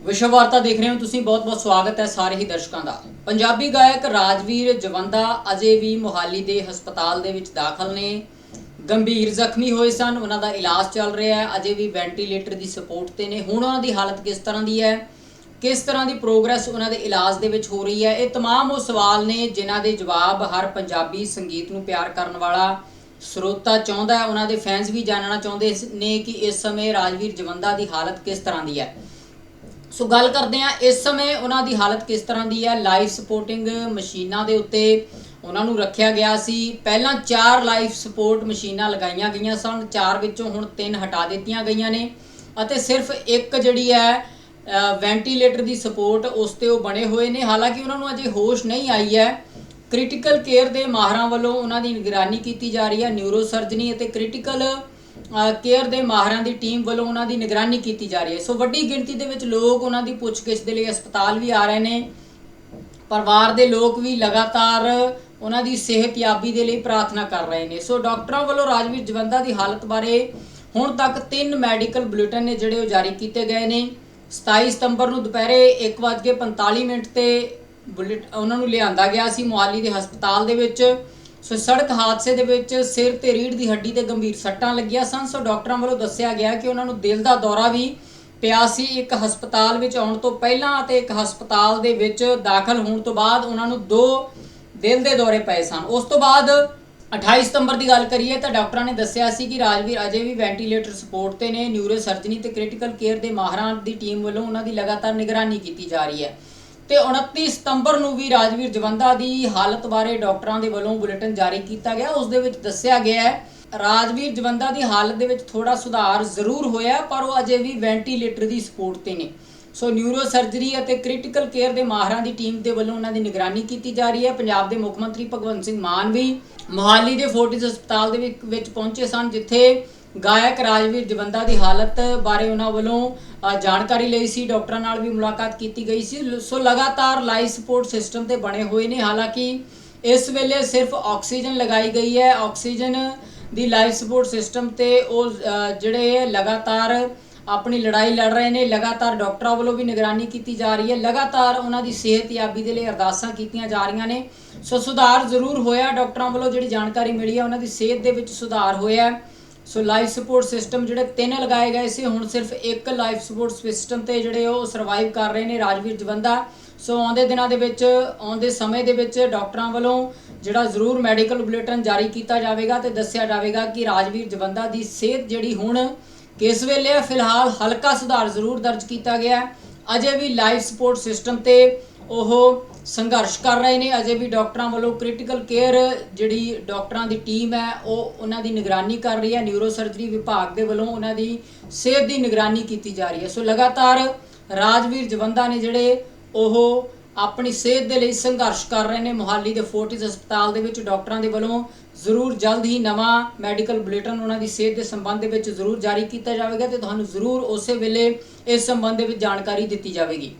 ਵਿਸ਼ਵ ਵਾਰਤਾ ਦੇਖ ਰਹੇ ਹੋ ਤੁਸੀਂ ਬਹੁਤ-ਬਹੁਤ ਸਵਾਗਤ ਹੈ ਸਾਰੇ ਹੀ ਦਰਸ਼ਕਾਂ ਦਾ ਪੰਜਾਬੀ ਗਾਇਕ ਰਾਜਵੀਰ ਜਵੰਦਾ ਅਜੇ ਵੀ ਮੁਹਾਲੀ ਦੇ ਹਸਪਤਾਲ ਦੇ ਵਿੱਚ ਦਾਖਲ ਨੇ ਗੰਭੀਰ ਜ਼ਖਮੀ ਹੋਏ ਸਨ ਉਹਨਾਂ ਦਾ ਇਲਾਜ ਚੱਲ ਰਿਹਾ ਹੈ ਅਜੇ ਵੀ ਵੈਂਟੀਲੇਟਰ ਦੀ ਸਪੋਰਟ ਤੇ ਨੇ ਹੁਣ ਉਹਨਾਂ ਦੀ ਹਾਲਤ ਕਿਸ ਤਰ੍ਹਾਂ ਦੀ ਹੈ ਕਿਸ ਤਰ੍ਹਾਂ ਦੀ ਪ੍ਰੋਗਰੈਸ ਉਹਨਾਂ ਦੇ ਇਲਾਜ ਦੇ ਵਿੱਚ ਹੋ ਰਹੀ ਹੈ ਇਹ तमाम ਉਹ ਸਵਾਲ ਨੇ ਜਿਨ੍ਹਾਂ ਦੇ ਜਵਾਬ ਹਰ ਪੰਜਾਬੀ ਸੰਗੀਤ ਨੂੰ ਪਿਆਰ ਕਰਨ ਵਾਲਾ ਸਰੋਤਾ ਚਾਹੁੰਦਾ ਹੈ ਉਹਨਾਂ ਦੇ ਫੈਨਸ ਵੀ ਜਾਣਨਾ ਚਾਹੁੰਦੇ ਨੇ ਕਿ ਇਸ ਸਮੇਂ ਰਾਜਵੀਰ ਜਵੰਦਾ ਦੀ ਹਾਲਤ ਕਿਸ ਤਰ੍ਹਾਂ ਦੀ ਹੈ ਸੋ ਗੱਲ ਕਰਦੇ ਹਾਂ ਇਸ ਸਮੇਂ ਉਹਨਾਂ ਦੀ ਹਾਲਤ ਕਿਸ ਤਰ੍ਹਾਂ ਦੀ ਹੈ? ਲਾਈਫ ਸਪੋਰਟਿੰਗ ਮਸ਼ੀਨਾਂ ਦੇ ਉੱਤੇ ਉਹਨਾਂ ਨੂੰ ਰੱਖਿਆ ਗਿਆ ਸੀ। ਪਹਿਲਾਂ 4 ਲਾਈਫ ਸਪੋਰਟ ਮਸ਼ੀਨਾਂ ਲਗਾਈਆਂ ਗਈਆਂ ਸਨ। 4 ਵਿੱਚੋਂ ਹੁਣ 3 ਹਟਾ ਦਿੱਤੀਆਂ ਗਈਆਂ ਨੇ ਅਤੇ ਸਿਰਫ ਇੱਕ ਜਿਹੜੀ ਹੈ ਵੈਂਟੀਲੇਟਰ ਦੀ ਸਪੋਰਟ ਉਸ ਤੇ ਉਹ ਬਣੇ ਹੋਏ ਨੇ। ਹਾਲਾਂਕਿ ਉਹਨਾਂ ਨੂੰ ਅਜੇ ਹੋਸ਼ ਨਹੀਂ ਆਈ ਹੈ। ਕ੍ਰਿਟੀਕਲ ਕੇਅਰ ਦੇ ਮਾਹਰਾਂ ਵੱਲੋਂ ਉਹਨਾਂ ਦੀ ਨਿਗਰਾਨੀ ਕੀਤੀ ਜਾ ਰਹੀ ਹੈ। ਨਿਊਰੋ ਸਰਜਨੀ ਅਤੇ ਕ੍ਰਿਟੀਕਲ ਕੇਅਰ ਦੇ ਮਾਹਰਾਂ ਦੀ ਟੀਮ ਵੱਲੋਂ ਉਹਨਾਂ ਦੀ ਨਿਗਰਾਨੀ ਕੀਤੀ ਜਾ ਰਹੀ ਹੈ। ਸੋ ਵੱਡੀ ਗਿਣਤੀ ਦੇ ਵਿੱਚ ਲੋਕ ਉਹਨਾਂ ਦੀ ਪੁੱਛਗਿੱਛ ਦੇ ਲਈ ਹਸਪਤਾਲ ਵੀ ਆ ਰਹੇ ਨੇ। ਪਰਿਵਾਰ ਦੇ ਲੋਕ ਵੀ ਲਗਾਤਾਰ ਉਹਨਾਂ ਦੀ ਸਿਹਤਯਾਬੀ ਦੇ ਲਈ ਪ੍ਰਾਰਥਨਾ ਕਰ ਰਹੇ ਨੇ। ਸੋ ਡਾਕਟਰਾਂ ਵੱਲੋਂ ਰਾਜਵੀਰ ਜਵੰਦਾ ਦੀ ਹਾਲਤ ਬਾਰੇ ਹੁਣ ਤੱਕ ਤਿੰਨ ਮੈਡੀਕਲ ਬੁਲੇਟਿਨ ਨੇ ਜਿਹੜੇ ਉਹ ਜਾਰੀ ਕੀਤੇ ਗਏ ਨੇ। 27 ਸਤੰਬਰ ਨੂੰ ਦੁਪਹਿਰੇ 1:45 ਮਿੰਟ ਤੇ ਬੁਲੇਟ ਉਹਨਾਂ ਨੂੰ ਲਿਆਂਦਾ ਗਿਆ ਸੀ ਮੁਹਾਲੀ ਦੇ ਹਸਪਤਾਲ ਦੇ ਵਿੱਚ। ਸੋ ਸੜਕ ਹਾਦਸੇ ਦੇ ਵਿੱਚ ਸਿਰ ਤੇ ਰੀੜ੍ਹ ਦੀ ਹੱਡੀ ਤੇ ਗੰਭੀਰ ਸੱਟਾਂ ਲੱਗੀਆਂ ਸਨ। ਸੋ ਡਾਕਟਰਾਂ ਵੱਲੋਂ ਦੱਸਿਆ ਗਿਆ ਕਿ ਉਹਨਾਂ ਨੂੰ ਦਿਲ ਦਾ ਦੌਰਾ ਵੀ ਪਿਆ ਸੀ। ਇੱਕ ਹਸਪਤਾਲ ਵਿੱਚ ਆਉਣ ਤੋਂ ਪਹਿਲਾਂ ਅਤੇ ਇੱਕ ਹਸਪਤਾਲ ਦੇ ਵਿੱਚ ਦਾਖਲ ਹੋਣ ਤੋਂ ਬਾਅਦ ਉਹਨਾਂ ਨੂੰ ਦੋ ਦਿਲ ਦੇ ਦੌਰੇ ਪਏ ਸਨ। ਉਸ ਤੋਂ ਬਾਅਦ 28 ਸਤੰਬਰ ਦੀ ਗੱਲ ਕਰੀਏ ਤਾਂ ਡਾਕਟਰਾਂ ਨੇ ਦੱਸਿਆ ਸੀ ਕਿ ਰਾਜਵੀਰ ਅਜੇ ਵੀ ਵੈਂਟੀਲੇਟਰ ਸਪੋਰਟ ਤੇ ਨੇ। ਨਿਊਰੋ ਸਰਜਨੀ ਤੇ ਕ੍ਰਿਟੀਕਲ ਕੇਅਰ ਦੇ ਮਾਹਰਾਂ ਦੀ ਟੀਮ ਵੱਲੋਂ ਉਹਨਾਂ ਦੀ ਲਗਾਤਾਰ ਨਿਗਰਾਨੀ ਕੀਤੀ ਜਾ ਰਹੀ ਹੈ। ਤੇ 29 ਸਤੰਬਰ ਨੂੰ ਵੀ ਰਾਜਵੀਰ ਜਵੰਦਾ ਦੀ ਹਾਲਤ ਬਾਰੇ ਡਾਕਟਰਾਂ ਦੇ ਵੱਲੋਂ ਬੁਲੇਟਿਨ ਜਾਰੀ ਕੀਤਾ ਗਿਆ। ਉਸ ਦੇ ਵਿੱਚ ਦੱਸਿਆ ਗਿਆ ਹੈ, ਰਾਜਵੀਰ ਜਵੰਦਾ ਦੀ ਹਾਲਤ ਦੇ ਵਿੱਚ ਥੋੜਾ ਸੁਧਾਰ ਜ਼ਰੂਰ ਹੋਇਆ, ਪਰ ਉਹ ਅਜੇ ਵੀ ਵੈਂਟੀਲੇਟਰ ਦੀ ਸਪੋਰਟ ਤੇ ਨੇ। ਸੋ ਨਿਊਰੋ ਸਰਜਰੀ ਅਤੇ ਕ੍ਰਿਟੀਕਲ ਕੇਅਰ ਦੇ ਮਾਹਰਾਂ ਦੀ ਟੀਮ ਦੇ ਵੱਲੋਂ ਉਹਨਾਂ ਦੀ ਨਿਗਰਾਨੀ ਕੀਤੀ ਜਾ ਰਹੀ ਹੈ। ਪੰਜਾਬ ਦੇ ਮੁੱਖ ਮੰਤਰੀ ਭਗਵੰਤ ਸਿੰਘ ਮਾਨ ਵੀ ਮੋਹਾਲੀ ਦੇ ਫੋਰਟਿਸ ਹਸਪਤਾਲ ਦੇ ਵਿੱਚ- ਵਿੱਚ ਪਹੁੰਚੇ ਸਨ, ਜਿੱਥੇ ਗਾਇਕ ਰਾਜਵੀਰ ਜਵੰਦਾ ਦੀ ਹਾਲਤ ਬਾਰੇ ਉਹਨਾਂ ਵੱਲੋਂ ਜਾਣਕਾਰੀ ਲਈ ਸੀ, ਡਾਕਟਰਾਂ ਨਾਲ ਵੀ ਮੁਲਾਕਾਤ ਕੀਤੀ ਗਈ ਸੀ। ਸੋ ਲਗਾਤਾਰ ਲਾਈਫ ਸਪੋਰਟ ਸਿਸਟਮ ਤੇ ਬਣੇ ਹੋਏ ਨੇ। ਹਾਲਾਂਕਿ ਇਸ ਵੇਲੇ ਸਿਰਫ ਆਕਸੀਜਨ ਲਗਾਈ ਗਈ ਹੈ। ਆਕਸੀਜਨ ਦੀ ਲਾਈਫ ਸਪੋਰਟ ਸਿਸਟਮ ਤੇ ਉਹ ਜਿਹੜੇ ਲਗਾਤਾਰ ਆਪਣੀ ਲੜਾਈ ਲੜ ਰਹੇ ਨੇ। ਲਗਾਤਾਰ ਡਾਕਟਰਾਂ ਵੱਲੋਂ ਵੀ ਨਿਗਰਾਨੀ ਕੀਤੀ ਜਾ ਰਹੀ ਹੈ। ਲਗਾਤਾਰ ਉਹਨਾਂ ਦੀ ਸਿਹਤਯਾਬੀ ਦੇ ਲਈ ਅਰਦਾਸਾਂ ਕੀਤੀਆਂ ਜਾ ਰਹੀਆਂ ਨੇ। ਸੋ ਸੁਧਾਰ ਜ਼ਰੂਰ ਹੋਇਆ। ਡਾਕਟਰਾਂ ਵੱਲੋਂ ਜਿਹੜੀ ਜਾਣਕਾਰੀ ਮਿਲੀ ਹੈ, ਉਹਨਾਂ ਦੀ ਸਿਹਤ ਦੇ ਵਿੱਚ ਸੁਧਾਰ ਹੋਇਆ ਹੈ। ਸੋ ਲਾਈਫ ਸਪੋਰਟ ਸਿਸਟਮ ਜਿਹੜੇ ਤਿੰਨ ਲਗਾਏ ਗਏ ਸੀ, ਹੁਣ ਸਿਰਫ ਇੱਕ ਲਾਈਫ ਸਪੋਰਟ ਸਿਸਟਮ ਤੇ ਜਿਹੜੇ ਉਹ ਸਰਵਾਈਵ ਕਰ ਰਹੇ ਨੇ ਰਾਜਵੀਰ ਜਵੰਦਾ। ਸੋ ਆਉਂਦੇ ਦਿਨਾਂ ਦੇ ਵਿੱਚ, ਆਉਂਦੇ ਸਮੇਂ ਦੇ ਵਿੱਚ ਡਾਕਟਰਾਂ ਵੱਲੋਂ ਜਿਹੜਾ ਜ਼ਰੂਰ ਮੈਡੀਕਲ ਬੁਲੇਟਿਨ ਜਾਰੀ ਕੀਤਾ ਜਾਵੇਗਾ ਤੇ ਦੱਸਿਆ ਜਾਵੇਗਾ ਕਿ ਰਾਜਵੀਰ ਜਵੰਦਾ ਦੀ ਸਿਹਤ ਜਿਹੜੀ ਹੁਣ ਕਿਸ ਵੇਲੇ ਹੈ ਫਿਲਹਾਲ ਹਲਕਾ ਸੁਧਾਰ ਜ਼ਰੂਰ ਦਰਜ ਕੀਤਾ ਗਿਆ। ਅਜੇ ਵੀ ਲਾਈਫ ਸਪੋਰਟ ਸਿਸਟਮ ਤੇ ਉਹ ਸੰਘਰਸ਼ ਕਰ ਰਹੇ ਨੇ, ਅਜੇ ਵੀ ਡਾਕਟਰਾਂ ਵੱਲੋਂ ਕ੍ਰਿਟੀਕਲ ਕੇਅਰ ਜਿਹੜੀ ਡਾਕਟਰਾਂ ਦੀ ਟੀਮ ਹੈ, ਉਹ ਉਹਨਾਂ ਦੀ ਨਿਗਰਾਨੀ ਕਰ ਰਹੀ ਹੈ। ਨਿਊਰੋ ਸਰਜਰੀ ਵਿਭਾਗ ਦੇ ਵੱਲੋਂ ਉਹਨਾਂ ਦੀ ਸਿਹਤ ਦੀ ਨਿਗਰਾਨੀ ਕੀਤੀ ਜਾ ਰਹੀ ਹੈ। ਸੋ ਲਗਾਤਾਰ ਰਾਜਵੀਰ ਜਵੰਦਾ ਨੇ ਜਿਹੜੇ ਉਹ ਆਪਣੀ ਸਿਹਤ ਦੇ ਲਈ ਸੰਘਰਸ਼ ਕਰ ਰਹੇ ਨੇ, ਮੁਹਾਲੀ ਦੇ ਫੋਰਟਿਸ ਹਸਪਤਾਲ ਦੇ ਵਿੱਚ ਡਾਕਟਰਾਂ ਦੇ ਵੱਲੋਂ ਜ਼ਰੂਰ ਜਲਦ ਹੀ ਨਵਾਂ ਮੈਡੀਕਲ ਬੁਲੇਟਿਨ ਉਹਨਾਂ ਦੀ ਸਿਹਤ ਦੇ ਸੰਬੰਧ ਦੇ ਵਿੱਚ ਜ਼ਰੂਰ ਜਾਰੀ ਕੀਤਾ ਜਾਵੇਗਾ ਤੇ ਤੁਹਾਨੂੰ ਜ਼ਰੂਰ ਉਸੇ ਵੇਲੇ ਇਸ ਸੰਬੰਧ ਦੇ ਵਿੱਚ ਜਾਣਕਾਰੀ ਦਿੱਤੀ ਜਾਵੇਗੀ।